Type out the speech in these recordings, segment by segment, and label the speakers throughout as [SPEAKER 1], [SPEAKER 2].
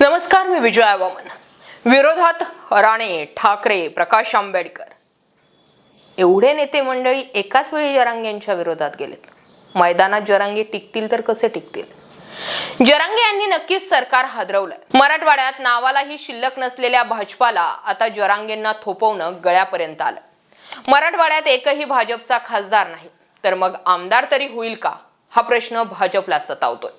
[SPEAKER 1] नमस्कार मी विजया वामन विरोधात राणे ठाकरे प्रकाश आंबेडकर. एवढे नेते मंडळी एकाच वेळी जरांगेंच्या विरोधात गेलेत. मैदानात जरांगे टिकतील तर कसे टिकतील? जरांगे यांनी नक्कीच सरकार हादरवलंय. मराठवाड्यात नावालाही शिल्लक नसलेल्या भाजपाला आता जरांगेंना थोपवणं गळ्यापर्यंत आलं. मराठवाड्यात एकही भाजपचा खासदार नाही. तर मग आमदार तरी होईल का? हा प्रश्न भाजपला सतावतोय.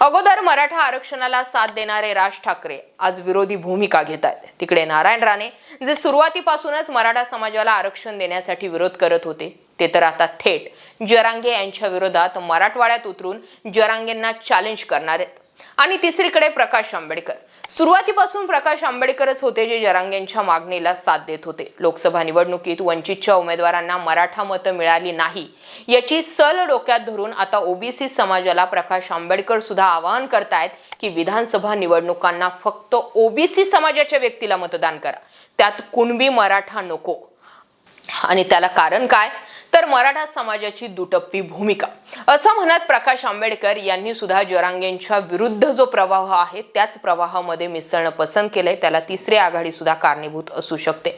[SPEAKER 1] अगोदर मराठा आरक्षणाला साथ देणारे राज ठाकरे आज विरोधी भूमिका घेत आहेत. तिकडे नारायण राणे जे सुरुवातीपासूनच मराठा समाजाला आरक्षण देण्यासाठी विरोध करत होते ते तर आता थेट जरांगे यांच्या विरोधात मराठवाड्यात उतरून जरांगेंना चॅलेंज करणार आहेत. आणि तिसरीकडे प्रकाश आंबेडकर. सुरुवातीपासून प्रकाश आंबेडकरच होते जे जरांगेंच्या मागणीला साथ देत होते. लोकसभा निवडणुकीत वंचितच्या उमेदवारांना मराठा मतं मिळाली नाही. याची सल डोक्यात धरून आता ओबीसी समाजाला प्रकाश आंबेडकर सुद्धा आवाहन करतायत की विधानसभा निवडणुकांना फक्त ओबीसी समाजाच्या व्यक्तीला मतदान करा. त्यात कुणबी मराठा नको. आणि त्याला कारण काय? तर मराठा समाजाची दुटप्पी भूमिका. असं म्हणत प्रकाश आंबेडकर यांनी सुद्धा जरांगेंच्या विरुद्ध जो प्रवाह आहे त्याच प्रवाहामध्ये मिसळणं पसंत केलंय. त्याला तिसरी आघाडी सुद्धा कारणीभूत असू शकते.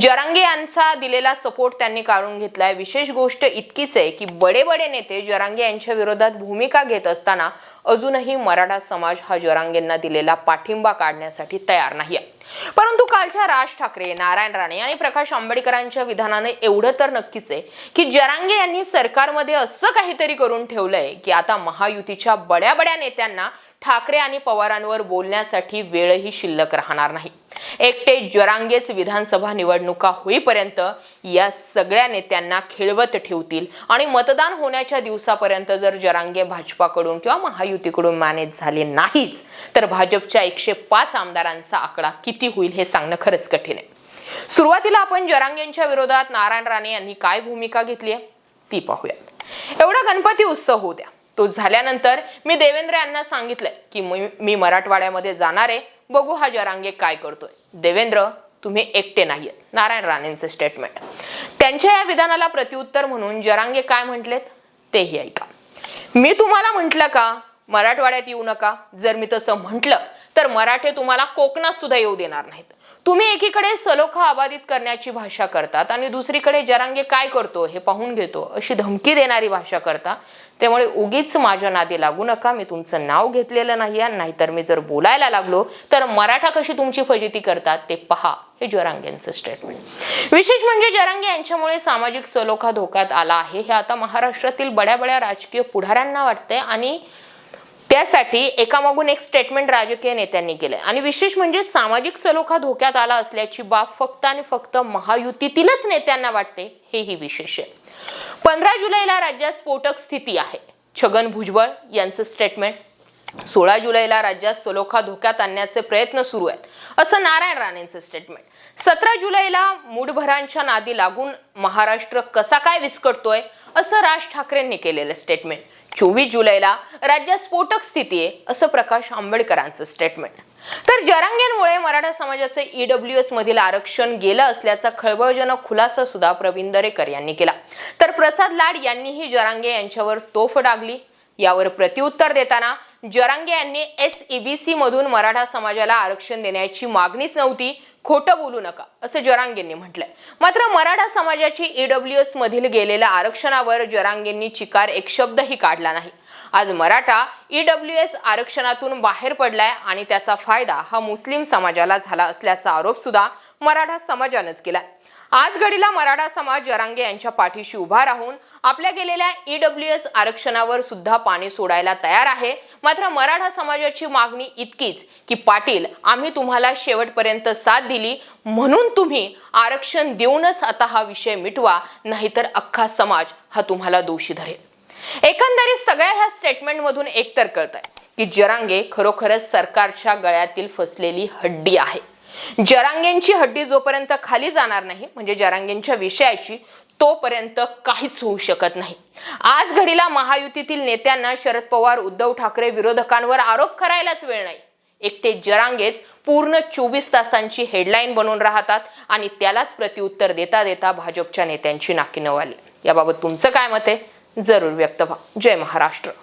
[SPEAKER 1] जरांगे यांचा दिलेला सपोर्ट त्यांनी काढून घेतलाय. विशेष गोष्ट इतकीच आहे की बडे बडे नेते जरांगे यांच्या विरोधात भूमिका घेत असताना अजूनही मराठा समाज हा जरांगेंना दिलेला पाठिंबा काढण्यासाठी तयार नाही आहे परंतु कालच्या राज ठाकरे नारायण राणे आणि प्रकाश आंबेडकरांच्या विधानाने एवढं तर नक्कीच आहे की जरांगे यांनी सरकारमध्ये असं काहीतरी करून ठेवलंय की आता महायुतीच्या बड्या बड्या नेत्यांना ठाकरे आणि पवारांवर बोलण्यासाठी वेळही शिल्लक राहणार नाही. एकटे जरांगेच विधानसभा निवडणुका होईपर्यंत या सगळ्या नेत्यांना खेळवत ठेवतील. आणि मतदान होण्याच्या दिवसापर्यंत जर जरांगे भाजपाकडून किंवा महायुतीकडून मॅनेज झाले नाहीच तर भाजपच्या एकशे पाच आमदारांचा आकडा किती होईल हे सांगणं खरंच कठीण आहे. सुरुवातीला आपण जरांगेंच्या विरोधात नारायण राणे यांनी काय भूमिका घेतली आहे? ती पाहूयात. एवढा गणपती उत्सव होऊ द्या. तो झाल्यानंतर मी देवेंद्र यांना सांगितलंय की मी- मी मराठवाड्यामध्ये जाणार आहे. बघू हा जरांगे काय करतोय. देवेंद्र तुम्ही एकटे नाहीयेत. नारायण राणेंचे स्टेटमेंट त्यांच्या या विधानाला प्रत्युत्तर म्हणून जरांगे काय म्हटलेत? तेही ऐका. मी तुम्हाला म्हटलं का मराठवाड्यात येऊ नका. जर मी तसं म्हटलं तर मराठे तुम्हाला कोकणात सुद्धा येऊ देणार नाहीत. तुम्ही एकीकडे सलोखा अबाधित करण्याची भाषा करतात आणि दुसरीकडे जरांगे काय करतो हे पाहून घेतो अशी धमकी देणारी भाषा करता. त्यामुळे उगीच माझ्या नादी लागू नका मी तुमचं नाव घेतलेलं नाही आहे नाहीतर मी जर बोलायला लागलो तर मराठा कशी तुमची फजिती करतात ते पहा हे जरांगेंचं स्टेटमेंट विशेष म्हणजे जरांगे यांच्यामुळे सामाजिक सलोखा धोक्यात आला आहे. हे आता महाराष्ट्रातील बड्या बड्या राजकीय पुढाऱ्यांना वाटतंय आणि त्यासाठी एकामागून एक स्टेटमेंट राजकीय नेत्यांनी केलंय. आणि विशेष म्हणजे सामाजिक सलोखा धोक्यात आला असल्याची बाब फक्त आणि फक्त महायुतीतीलच नेत्यांना वाटते हेही विशेष आहे. पंधरा जुलैला राज्यात स्फोटक स्थिती आहे. छगन भुजबळ यांचं स्टेटमेंट सोळा जुलैला राज्यात सलोखा धोक्यात आणण्याचे प्रयत्न सुरू आहेत असं नारायण राणेंचं स्टेटमेंट सतरा जुलैला मूडभरांच्या नादी लागून महाराष्ट्र कसा काय विस्कटतोय असं राज ठाकरेंनी केलेलं स्टेटमेंट चोवीस जुलैला राज्यात स्फोटक स्थिती आहे असं प्रकाश आंबेडकरांचं स्टेटमेंट तर जरांगेंमुळे मराठा समाजाचे ईडब्ल्यू एस मधील आरक्षण गेलं असल्याचा खळबळजनक खुलासा सुद्धा प्रवीण दरेकर यांनी केला. तर प्रसाद लाड यांनीही जरांगे यांच्यावर तोफ डागली. यावर प्रत्युत्तर देताना जरांगे यांनी एस ईबीसी मधून मराठा समाजाला आरक्षण देण्याची मागणीच नव्हती खोटं बोलू नका असं जरांगेंनी म्हटलंय. मात्र मराठा समाजाची ईडब्ल्यू एस मधील गेलेल्या आरक्षणावर जरांगेंनी चिकार एक शब्दही काढला नाही. आज मराठा ईडब्ल्यू एस आरक्षणातून बाहेर पडलाय आणि त्याचा फायदा हा मुस्लिम समाजाला झाला असल्याचा आरोप सुद्धा मराठा समाजानंच केलाय. आज घडीला मराठा समाज जरांगे यांच्या पाठीशी उभा राहून आपल्या गेलेल्या ईडब्ल्यू एस आरक्षणावर सुद्धा पाणी सोडायला तयार आहे. मात्र मराठा समाजाची मागणी इतकीच की पाटील आम्ही तुम्हाला शेवटपर्यंत साथ दिली म्हणून तुम्ही आरक्षण देऊनच आता हा विषय मिटवा नाहीतर अख्खा समाज हा तुम्हाला दोषी धरेल. एकंदरीत सगळ्या ह्या स्टेटमेंटमधून एकतर कळत आहे की जरांगे खरोखरच सरकारच्या गळ्यातील फसलेली हड्डी आहे. जरांगेंची हड्डी जोपर्यंत खाली जाणार नाही म्हणजे जरांगेंच्या विषयाची तोपर्यंत काहीच होऊ शकत नाही. आज घडीला महायुतीतील नेत्यांना शरद पवार उद्धव ठाकरे विरोधकांवर आरोप करायलाच वेळ नाही. एकटे जरांगेच पूर्ण चोवीस तासांची हेडलाईन बनवून राहतात आणि त्यालाच प्रत्युत्तर देता देता भाजपच्या नेत्यांची नाकी नवाली. याबाबत तुमचं काय मत आहे? जरूर व्यक्त व्हा. जय महाराष्ट्र.